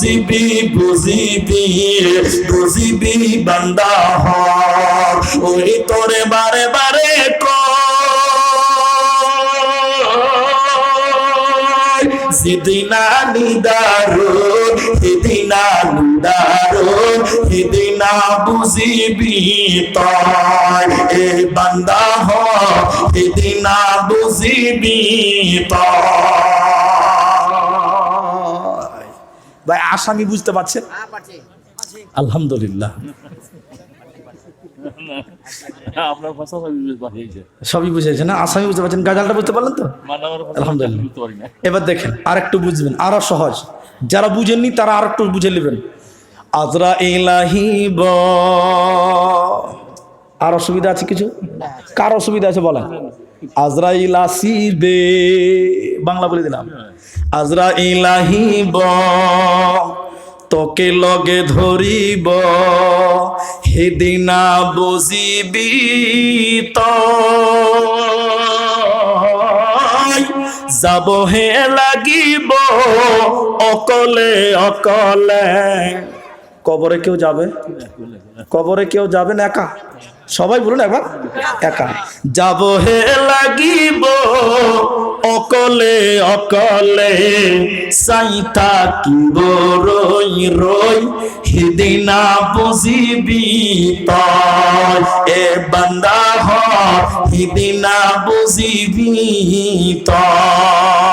বুঝিবি বুঝিবি বুঝিবি বান্দা হর ওই তোরে বারে বারে সিদিনা নিদারো হিদিনা নিদারো হিদিনা বুঝিবি তয়। এ বান্দা হ হিদিনা বুঝিবি তয়। ভাই আসামি বুঝতে পারছেন? আলহামদুলিল্লাহ। সবই বুঝেছেন না? আসামি বুঝতে পারছেন? গাজালটা বুঝতে পারলেন তো? মানে আলহামদুলিল্লাহ। এবার দেখেন আর একটু বুঝবেন আরও সহজ। যারা বুঝেননি তারা আর একটু বুঝে নেবেন। আজরা ইলাহিব আর অসুবিধা আছে কিছু? কার অসুবিধা আছে বলেন? আজরাইল আসিবে। বাংলা বলে দিলাম। আজরা ইলাহিব তোকে লগে ধরিব। হেদিনা বুঝিবি যাব হে লাগিব, অকলে অকলে। কবরে কেউ যাবে? কবরে কেউ যাবে না একা? সবাই বলুন একবার, একা। যাব হে লাগিব অকলে অকলে সাইতা কিব রই রই হিদিনা বুঝিবি তয়। এ বান্দা হিদিনা বুঝিবি তয়।